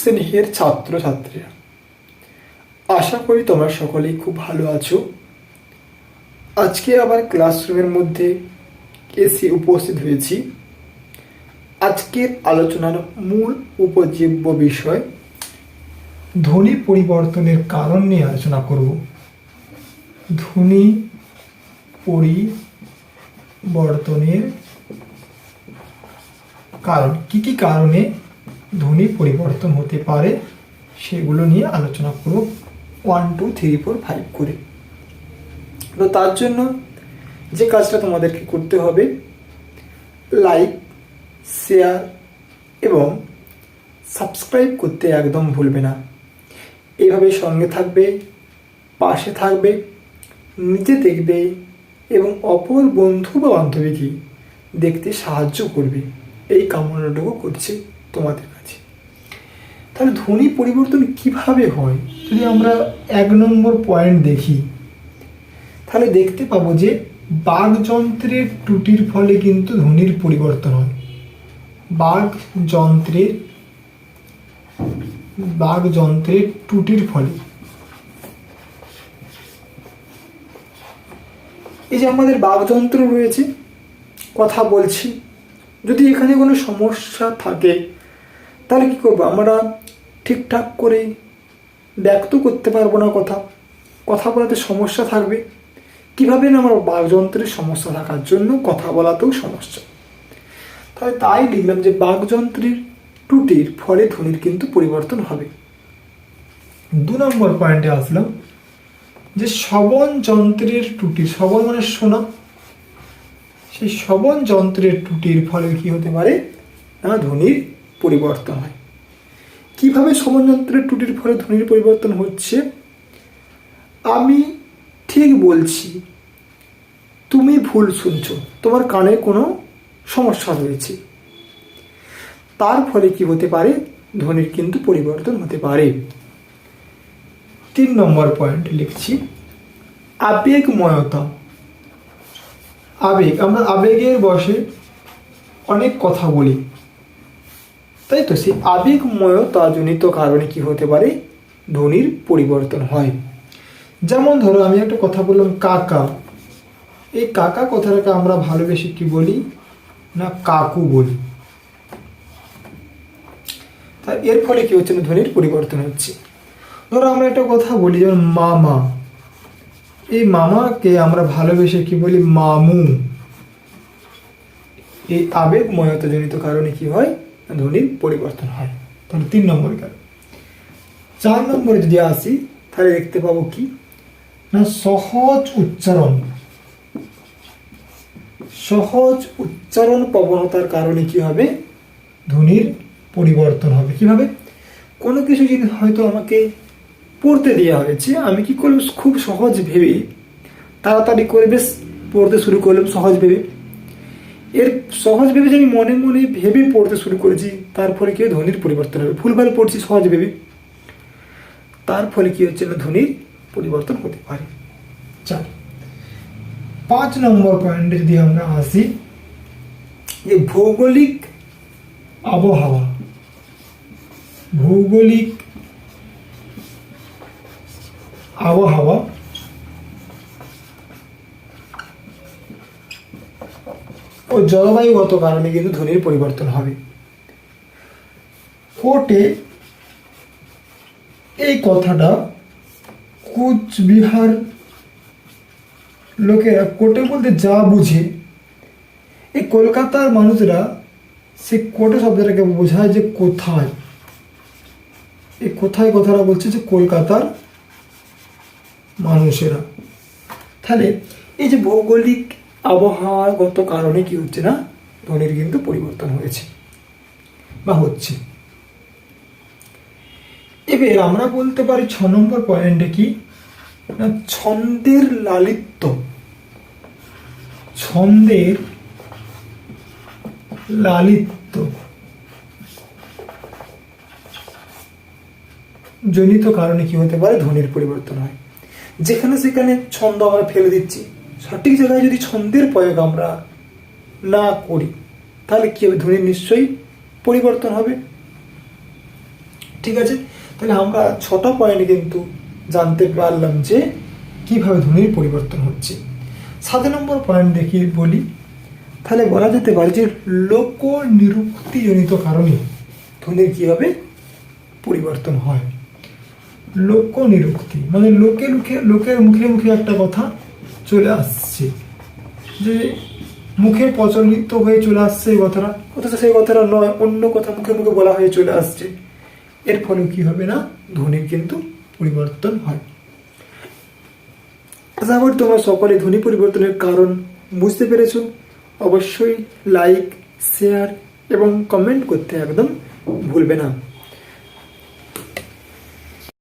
স্নেহের ছাত্রছাত্রীরা। আশা করি তোমরা সকলেই খুব ভালো আছো। আজকে আবার ক্লাসরুমের মধ্যে এসে উপস্থিত হয়েছি। আজকের আলোচনার মূল উপজীব্য বিষয়, ধ্বনি পরিবর্তনের কারণ নিয়ে আলোচনা করব। ধ্বনি পরিবর্তনের কারণ, কি কি কারণে ধ্বনি পরিবর্তন হতে পারে, সেগুলো নিয়ে আলোচনা করব। One two three four five করে। তো তার জন্য যে কাজটা তোমাদেরকে করতে হবে লাইক শেয়ার এবং সাবস্ক্রাইব করতে একদম ভুলবে না। এইভাবে সঙ্গে থাকবে, পাশে থাকবে নিজে দেখবে এবং অপর বন্ধু বা বান্ধবীকে দেখতে সাহায্য করবে। এই কামনাটুকু করছি। তোমাদের কাছে। তাহলে ধ্বনি পরিবর্তন কীভাবে হয়? যদি আমরা এক নম্বর পয়েন্ট দেখি, তাহলে দেখতে পাবো যে বাগযন্ত্রের ত্রুটির ফলে কিন্তু ধ্বনির পরিবর্তন হয়। বাঘ যন্ত্রের বাঘ যন্ত্রের ত্রুটির ফলে। এই যে আমাদের বাগযন্ত্র রয়েছে, কথা বলছি। যদি এখানে কোনো সমস্যা থাকে তাহলে কি করব? আমরা ঠিকঠাক করে ব্যক্ত করতে পারব না কথা। কথা বলাতে সমস্যা থাকবে। কীভাবে না আমার বাগযন্ত্রের সমস্যা থাকার জন্য কথা বলাতেও সমস্যা? তাহলে তাই লিখলাম যে বাগযন্ত্রের ত্রুটির ফলে ধ্বনির কিন্তু পরিবর্তন হবে। দু নম্বর পয়েন্টে আসলাম যে শ্রবণ যন্ত্রের ত্রুটি। শ্রবণ মানে শোনা। সেই শ্রবণ যন্ত্রের ত্রুটির ফলে কি হতে পারে? না, ধ্বনির পরিবর্তন হয়। কীভাবে শ্রবণ যন্ত্রের ত্রুটির ফলে ধ্বনির পরিবর্তন হচ্ছে? আমি ঠিক বলছি, তুমি ভুল শুনছো, তোমার কানে কোনো সমস্যা রয়েছে তার ফলে কি হতে পারে? ধ্বনির কিন্তু পরিবর্তন হতে পারে। তিন নম্বর পয়েন্ট লিখছি, আবেগময়তা। আবেগ, আমরা আবেগের বসে অনেক কথা বলি। তাই তো সেই আবেগময়তাজনিত কারণে কি হতে পারে? ধ্বনির পরিবর্তন হয়। যেমন ধরো, আমি একটা কথা বললাম, কাকা। এই কাকা কথাটাকে আমরা ভালোবেসে কি বলি না কাকু বলি? তা এর ফলে কি হচ্ছে না? ধ্বনির পরিবর্তন হচ্ছে। ধরো, আমরা একটা কথা বলি, যেমন মামা। এই মামাকে আমরা ভালোবেসে কি বলি? মামু। এই আবেগময়তাজনিত কারণে কি হয়? ধ্বনির পরিবর্তন হয়। তাহলে তিন নম্বর গেল। চার নম্বরে যদি আসি, তাহলে দেখতে পাবো কি? না, সহজ উচ্চারণ। সহজ উচ্চারণ প্রবণতার কারণে কি হবে? ধ্বনির পরিবর্তন হবে। কীভাবে? কোনো কিছু জিনিস হয়তো আমাকে পড়তে দেওয়া হয়েছে, আমি কি করলাম? খুব সহজ ভেবে, তাড়াতাড়ি করে বেশ পড়তে শুরু করলাম সহজ ভেবে। এর সহজ ভেবে যে আমি মনে মনে ভেবে পড়তে শুরু করেছি, তার ফলে কি? ধ্বনির পরিবর্তন হবে। ভুলভাল পড়ছি সহজ ভেবে। তার ফলে কি হচ্ছে না? ধ্বনির পরিবর্তন হতে পারে। চার পাঁচ নম্বর পয়েন্টে যদি আমরা আসি, যে ভৌগোলিক আবহাওয়া। ভৌগোলিক আবহাওয়া জলবায়ুগত কারণে কিন্তু ধ্বনির পরিবর্তন হবে। কোর্টে এই কথাটা কুচবিহার লোকেরা কোর্টে বলতে যা বুঝে, এই কলকাতার মানুষরা সে কোর্টে শব্দটাকে বোঝায় যে কোথায়। এই কোথায় কথাটা বলছে যে কলকাতার মানুষেরা। তাহলে এই যে ভৌগোলিক আবহাওয়াগত কারণে কি হচ্ছে না? ধ্বনির কিন্তু পরিবর্তন হয়েছে বা হচ্ছে। এবার আমরা বলতে পারি ছ নম্বর পয়েন্টে কি? না, ছন্দের লালিত্য। ছন্দের লালিত্য। জনিত কারণে কি হতে পারে? ধ্বনির পরিবর্তন হয়। যেখানে সেখানে ছন্দ আমরা ফেলে দিচ্ছি। সঠিক জায়গায় যদি ছন্দের প্রয়োগ আমরা না করি, তাহলে কি হবে? ধ্বনির নিশ্চয়ই পরিবর্তন হবে। ঠিক আছে? তাহলে আমরা ছটা পয়েন্ট কিন্তু জানতে পারলাম যে কীভাবে ধ্বনির পরিবর্তন হচ্ছে। সাত নম্বর পয়েন্ট দেখি বলি। তাহলে বলা যেতে পারে যে লোক নিরুক্তিজনিত কারণে ধ্বনির কী হবে পরিবর্তন হয়? লোক নিরুক্তি মানে লোকে লোকে লোকের মুখে মুখে একটা কথা চলে আসছে। যে মুখে প্রচলিত হয়ে চলে আসছে এই কথাটা, অথচ সেই কথাটা নয়, অন্য কথা মুখে মুখে বলা হয়ে চলে আসছে। এর ফলে কি হবে না? ধ্বনির কিন্তু পরিবর্তন হয়। আশা করি তোমরা সকলে ধ্বনি পরিবর্তনের কারণ বুঝতে পেরেছ? অবশ্যই লাইক শেয়ার এবং কমেন্ট করতে একদম ভুলবে না।